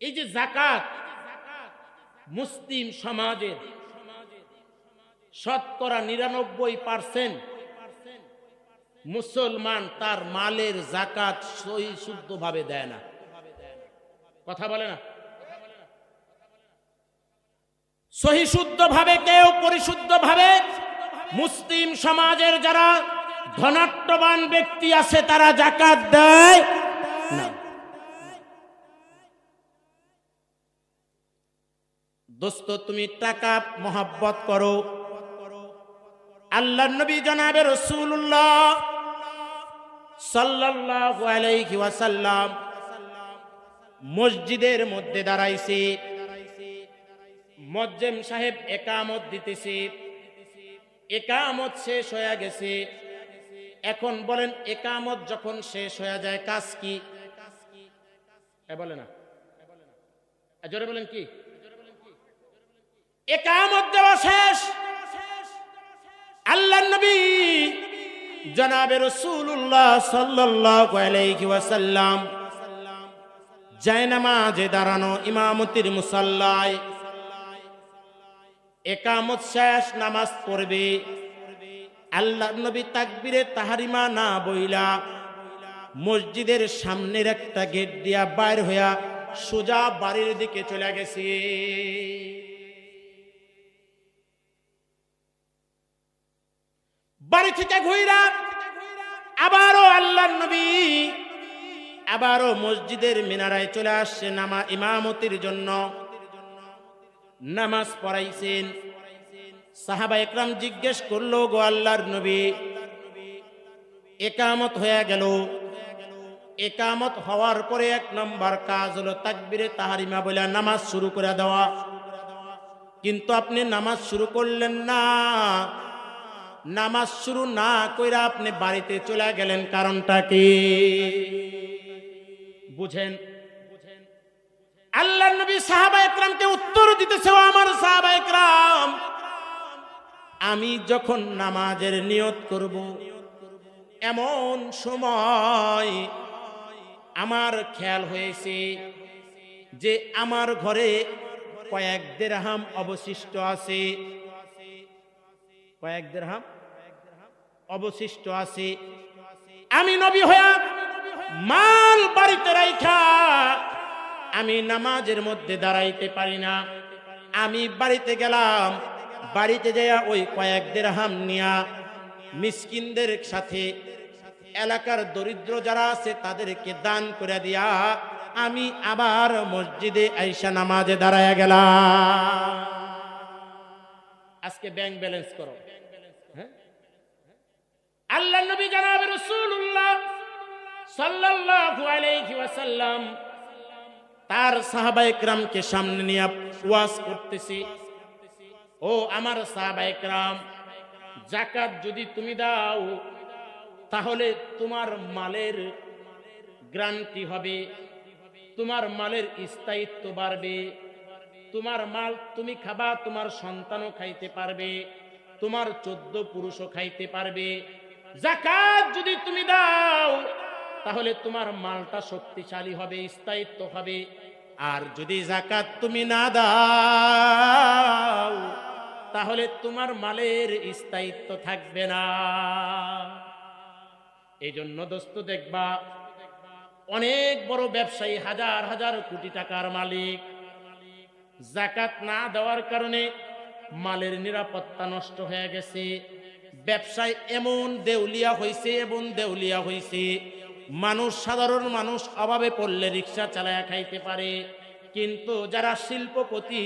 এই যে জাকাত মুসলিম সমাজের শতকরা নিরানব্বই পার্সেন্ট মুসলমান তার মালের জাকাত সহি শুদ্ধভাবে দেয় না। কথা বলে না? সহি শুদ্ধভাবে কেউ পরিশুদ্ধভাবে মুসলিম সমাজের যারা ধনাট্যবান ব্যক্তি আছে তারা জাকাত দেয় না। দোস্ত, তুমি টাকা, মহাব্বত করো। আল্লাহ নবী জনাবে রসুল্লাহ সাল্লাল্লাহু মসজিদের মধ্যে দাঁড়াইছে। মজ্জেম সাহেব একামত দিতেছে। একামত শেষ হয়ে গেছে। এখন বলেন, একামত যখন শেষ হয়ে যায়, কাজ কি? বলে না। জোরে বলেন কি? একামত দেওয়া শেষ। আল্লাহ নবী জনাবে রসুল্লাহ জায়নামাজে দাঁড়ানো ইমামতির মুসাল্লায়। একামত শেষ, নামাজ পড়বে। আল্লাহ নবী তাকবীরে তাহারিমা না বইলা মসজিদের সামনের একটা গেট দিয়া বাইর হইয়া সোজা বাড়ির দিকে চলে গেছে। বাড়ি থেকে ঘুইরা আবারও আল্লাহ নবী আবারও মসজিদের মিনারায় চলে আসছে নামা ইমামতির জন্য। নামাজ পড়াইছেন। সাহাবা একরাম জিজ্ঞেস করল, গো আল্লাহর নবী, একামত হয়ে গেল। একামত হওয়ার পরে এক নম্বর কাজ হলো তাকবিরে তাহারিমা বলে নামাজ শুরু করে দেওয়া। কিন্তু আপনি নামাজ শুরু করলেন না নামাজ শুরু না কইরা আপনি বাড়িতে চলে গেলেন কারণটা কি? বুঝেন? আল্লাহ নবী সাহাবা একরামকে উত্তর দিতেছে আমার সাহাবা একরাম, আমি যখন নামাজের নিয়ত করব, এমন সময় আমার খেয়াল হয়েছে যে আমার ঘরে কয়েক দেড়হাম অবশিষ্ট আছে। কয়েক দেড়হাম অবশিষ্ট আছে। আমি নবী হইয়া মাল বাড়িতে রাইখা আমি নামাজের মধ্যে দাঁড়াইতে পারি না। আমি বাড়িতে গেলাম, বাড়িতে যাইয়া ওই কয়েক দেড়হাম নিয়া মিসকিনদের সাথে এলাকার দরিদ্র যারা আছে তাদেরকে দান করে দিয়া আমি আবার মসজিদে আইসা নামাজে দাঁড়ায় গেলাম। আজকে ব্যাংক ব্যালেন্স করো? আল্লাহ নবী জানাবে রসুল্লাহ সাল্লাল্লাহু আলাইহি ওয়াসাল্লাম তার সাহাবা একরামকে সামনে নিয়ে ওয়াজ করতেছি। ও আমার সাহাবা একরাম জাকাত যদি তুমি দাও, তাহলে তোমার মালের গ্রান্টি হবে, তোমার মালের স্থায়িত্ব বাড়বে, তোমার মাল তুমি খাবা, তোমার সন্তানও খাইতে পারবে। তোমার চোদ্দ পুরুষও খাইতে পারবে। জাকাত যদি তুমি দাও, তাহলে তোমার মালটা শক্তিশালী হবে, স্থায়িত্ব হবে। আর যদি জাকাত তুমি না দাও, তাহলে তোমার মালের স্থায়িত্ব থাকবে না। এই জন্য দোস্ত দেখবা, অনেক বড় ব্যবসায়ী হাজার হাজার কোটি টাকার মালিক। জাকাত না দেওয়ার কারণে মালের নিরাপত্তা নষ্ট হয়ে গেছে। ব্যবসায় এমন দেউলিয়া হয়েছে এবং দেউলিয়া হয়েছে মানুষ, সাধারণ মানুষ অভাবে পড়লে রিক্সা চালায়া খাইতে পারে। কিন্তু যারা শিল্পপতি,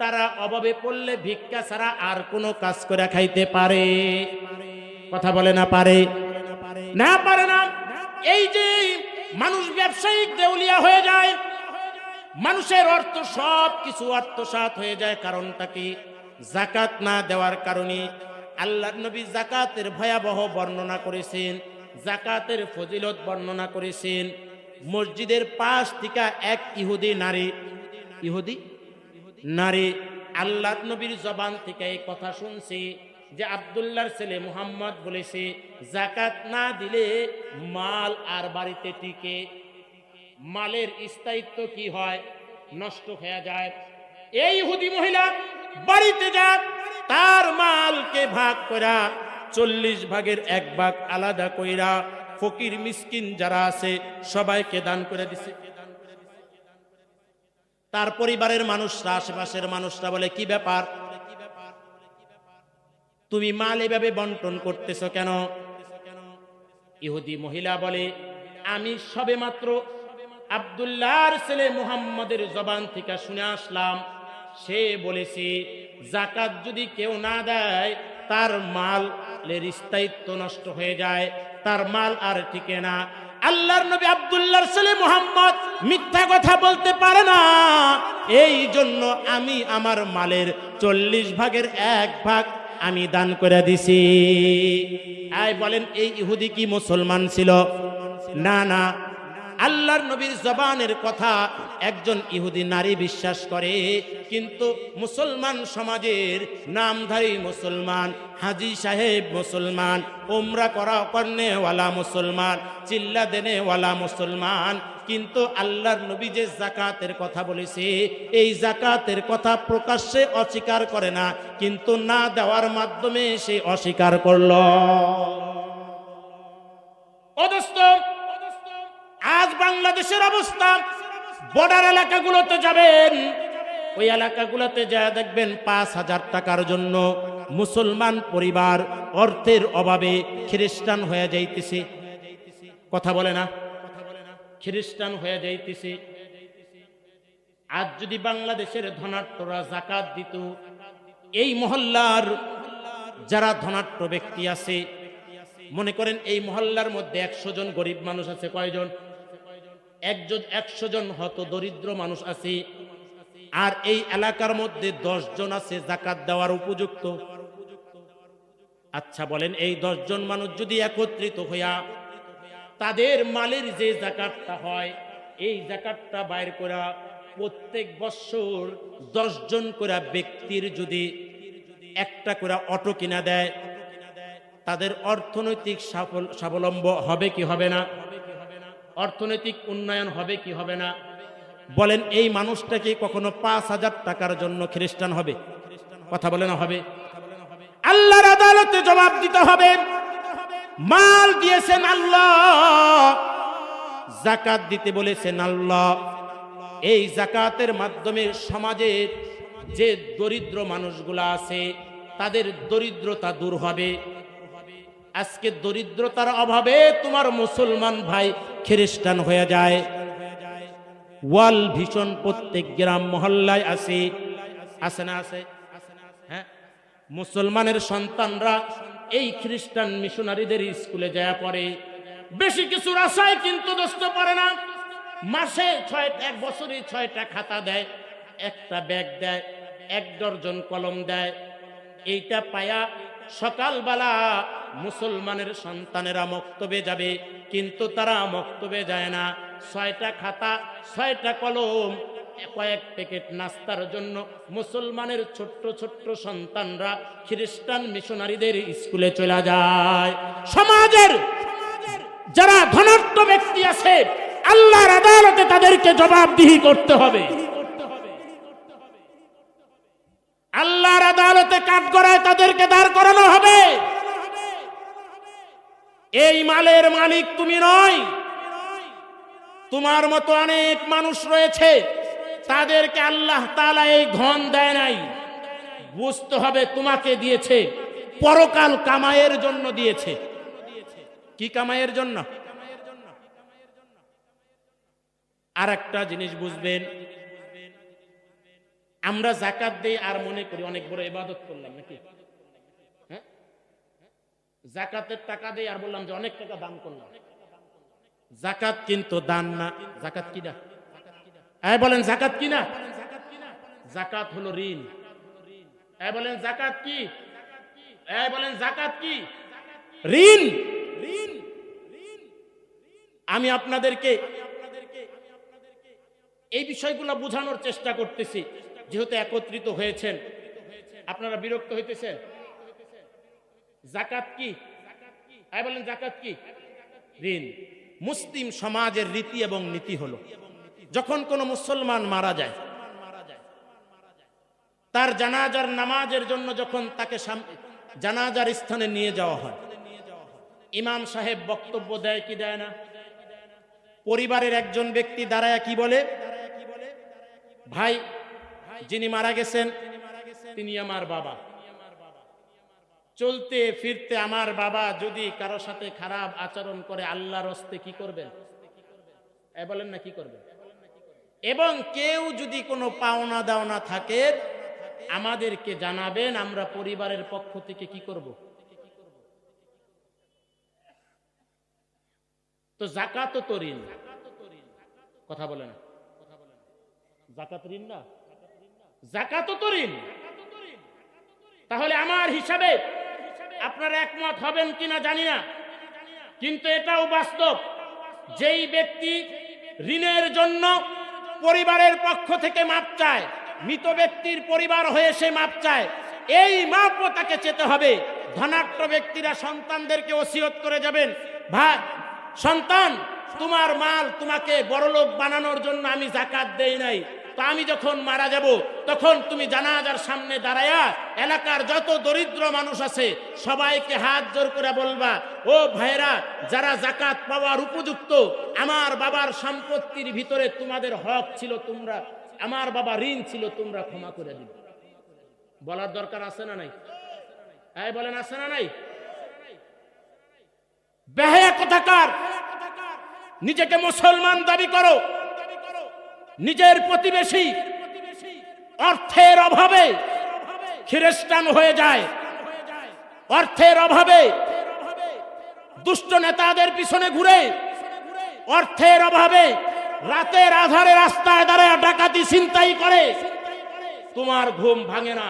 তারা অভাবে পড়লে ভিক্ষা ছাড়া আর কোনো কাজ করে খাইতে পারে। কথা বলে না পারে? না পারে না। এই যে মানুষ ব্যবসায়িক দেউলিয়া হয়ে যায়, মানুষের অর্থ সব কিছু আত্মসাত হয়ে যায়। কারণটা কি? জাকাত না দেওয়ার কারণে আল্লাহ নবী জাকাতের ভয়াবহ বর্ণনা করেছেন, জাকাতের ফজিলত বর্ণনা করেছেন। মসজিদের পাশ থেকে এক ইহুদি নারী ইহুদি? নারী আল্লাহ নবীর জবান থেকে এই কথা শুনছি যে আবদুল্লাহর ছেলে মুহাম্মদ বলেছে, জাকাত না দিলে মাল আর বাড়িতে টিকে। মালের স্থায়িত্ব কি হয়? নষ্ট হয়ে যায়। এই ইহুদি মহিলা বাড়িতে যাক তার মালকে ভাগ করা চল্লিশ ভাগের এক ভাগ আলাদা কইরা ফকির মিসকিন যারা আছে, সবাইকে দান করে দিছে। তার পরিবারের মানুষরা, আশেপাশের মানুষরা বলে, কি ব্যাপার? তুমি মাল এভাবে বন্টন করতেছ কেন? ইহুদি মহিলা বলে, আমি সবে মাত্র আবদুল্লাহর ছেলে মুহাম্মদের জবান থেকে শুনে আসলাম সে বলেছে জাকাত যদি কেউ না দেয়, তার মালের স্থায়িত্ব নষ্ট হয়ে যায়, তার মাল আর টিকে না। আল্লাহর নবী আব্দুল্লাহর ছেলে মোহাম্মদ মিথ্যা কথা বলতে পারে না। এই জন্য আমি আমার মালের চল্লিশ ভাগের এক ভাগ আমি দান করে দিছি। আয় বলেন, এই ইহুদি কি মুসলমান ছিল? না না। আল্লাহর নবীর জবানের কথা একজন ইহুদি নারী বিশ্বাস করে, কিন্তু মুসলমান সমাজের নামধারী মুসলমান, হাজি সাহেব মুসলমান ওমরা করা কর্নেওয়ালা মুসলমান, চিল্লা দেনেওয়ালা মুসলমান, কিন্তু আল্লাহর নবী যে জাকাতের কথা বলেছে, এই জাকাতের কথা প্রকাশ্যে অস্বীকার করে না, কিন্তু না দেওয়ার মাধ্যমে সে অস্বীকার করল। অদস্ত আজ বাংলাদেশের অবস্থা। বর্ডার এলাকাগুলোতে যাবেন। ওই এলাকাগুলোতে যা দেখবেন পাঁচ হাজার টাকার জন্য মুসলমান পরিবার অর্থের অভাবে খ্রিস্টান হয়ে যাইতেছে। কথা বলে না? খ্রিস্টান হয়ে যাইতেছে। আজ যদি বাংলাদেশের ধনাট্যরা জাকাত দিত, এই মহল্লার যারা ধনাট্য ব্যক্তি আছে, মনে করেন এই মহল্লার মধ্যে একশো জন গরিব মানুষ আছে, কয়জন? একজন একশো জন হত দরিদ্র মানুষ আছে। আর এই এলাকার মধ্যে দশ জন আছে জাকাত দেওয়ার উপযুক্ত। আচ্ছা বলেন, এই দশ জন মানুষ যদি একত্রিত হইয়া তাদের মালের যে জাকাতটা হয়, এই জাকাতটা বাইর করা প্রত্যেক বছর দশ জন করে ব্যক্তির যদি একটা করে অটো কিনা দেয়, তাদের অর্থনৈতিক সাফল- স্বাবলম্ব হবে কি হবে না? অর্থনৈতিক উন্নয়ন হবে কি হবে না? বলেন, এই মানুষটা কি কখনো পাঁচ হাজার টাকার জন্য খ্রিস্টান হবে? কথা না, হবে। আল্লাহর আদালতে জবাব দিতে হবে। মাল দিয়েছেন আল্লাহ, জাকাত দিতে বলেছেন আল্লাহ। এই জাকাতের মাধ্যমে সমাজের যে দরিদ্র মানুষগুলা আছে, তাদের দরিদ্রতা দূর হবে। আজকে দরিদ্রতার অভাবে তোমার মুসলমান ভাই খ্রিস্টান হয়ে যায়। ওয়াল ভীষণ প্রত্যেক গ্রাম মহল্লায় আছে। আছে না আছে? হ্যাঁ? মুসলমানের সন্তানরা এই খ্রিস্টান মিশনারিদের স্কুলে যায় পড়ে। বেশি কিছু আশায় কিন্তু দোস্ত পারে না। মাসে ছয় এক বছরে ছয়টা খাতা দেয়, একটা ব্যাগ দেয়, এক ডর্জন কলম দেয়। এইটা পায়া সকালবেলা মুসলমানের সন্তানেরা মক্তবে যাবে, কিন্তু তারা মক্তবে যায় না। ছয়টা খাতা, ছয়টা কলম, কয়েক প্যাকেট নাস্তার জন্য মুসলমানের ছোট্ট ছোট্ট সন্তানরা খ্রিস্টান মিশনারিদের স্কুলে চলে যায়। সমাজের যারা ধনাত্ম ব্যক্তি আছে, আল্লাহর আদালতে তাদেরকে জবাবদিহি করতে হবে আল্লাহর আদালতে কাঠগড়ায় তাদেরকে দাঁড় করানো হবে এই মালের মালিক তুমি নয়। তোমার মতো অনেক মানুষ রয়েছে, তাদেরকে আল্লাহ তাআলা এই ধন দেয় নাই। বুঝতে হবে তোমাকে দিয়েছে, পরকাল কামাইয়ের জন্য দিয়েছে। কি কামাইয়ের জন্য? আর একটা জিনিস বুঝবেন, আমরা জাকাত দেই আর মনে করি অনেক বড় ইবাদত করলাম নাকি? জাকাতের টাকা দেই আর বললাম যে অনেক টাকা দান করলাম। জাকাত কিন্তু দান না। জাকাত কি না বলেন জাকাত কি না জাকাত হলো ঋণ। বলেন জাকাত কি? হ্যাঁ বলেন জাকাত কি? ঋণ ঋণ। আমি আপনাদেরকে এই বিষয়গুলো বোঝানোর চেষ্টা করতেছি, যেহেতু একত্রিত হয়েছেন। আপনারা বিরক্ত হইতেছেন? জাকাত কি? আয় বলেন, জাকাত কি? ঋণ। মুসলিম সমাজের রীতি এবং নীতি হলো, যখন কোনো মুসলমান মারা যায়, তার জানাজার নামাজের জন্য যখন তাকে জানাজার স্থানে নিয়ে যাওয়া হয়, ইমাম সাহেব বক্তব্য দেয় কি দেয় না? পরিবারের একজন ব্যক্তি দাঁড়ায় কি বলে? ভাই, যিনি মারা গেছেন, তিনি আমার বাবা। চলতে ফিরতে আমার বাবা যদি কারও সাথে খারাপ আচরণ করে, আল্লাহর হস্তে কি করবেন? এ বলেন না কি করবেন? এবং কেউ যদি কোনো পাওনা দাওনা থাকে, আমাদেরকে জানাবেন, আমরা পরিবারের পক্ষ থেকে কি করব? তো জাকাত তো ঋণ। কথা বলে না। জাকাত ঋণ না? জাকাত তো ঋণ। তাহলে আমার হিসাবে আপনারা একমত হবেন কিনা জানি না। কিন্তু এটাও বাস্তব। যেই ব্যক্তি ঋণের জন্য পরিবারের পক্ষ থেকে মাপ চায়, মৃত ব্যক্তির পরিবার হয়ে সে মাপ চায়, এই মাপও তাকে চেতে হবে। ধনাঢ্য ব্যক্তিরা সন্তানদেরকে ওসিয়ত করে যাবেন। ভাই সন্তান, তোমার মাল তোমাকে বড়লোক বানানোর জন্য আমি জাকাত দেই নাই। তো আমি যখন মারা যাব, তখন তুমি জানাজার সামনে দাঁড়ায়া এলাকার যত দরিদ্র মানুষ আছে, সবাইকে হাত জোর করে বলবা, ও ভাইরা যারা জাকাত পাওয়ার উপযুক্ত, আমার বাবার সম্পত্তির ভিতরে তোমাদের হক ছিল তোমরা, আমার বাবা ঋণ ছিল তোমরা ক্ষমা করে দিবে। বলার দরকার আছে না নাই? এই বলেন, আছে না নাই? বেহায়া কথাকার? নিজেকে মুসলমান দাবি করো। নিজের প্রতিবেশী অর্থের অভাবে খ্রিস্টান হয়ে যায়। অর্থের অভাবে দুষ্ট নেতাদের পিছনে ঘুরে। অর্থের অভাবে রাতের আধারে রাস্তায় দাঁড়ায় ডাকাতি চিন্তাই করে। তোমার ঘুম ভাঙে না।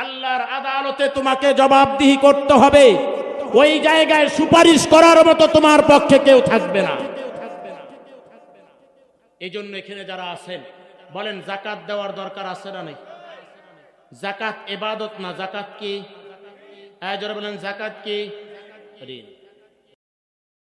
আল্লাহর আদালতে তোমাকে জবাবদিহি করতে হবে। ওই জায়গায় সুপারিশ করার মতো তোমার পক্ষে কেউ থাকবে না। এই জন্য এখানে যারা আছেন, বলেন জাকাত দেওয়ার দরকার আছে না নেই? জাকাত এবাদত না জাকাত কি? হ্যাঁ যারা বলেন জাকাত কি? ঋণ।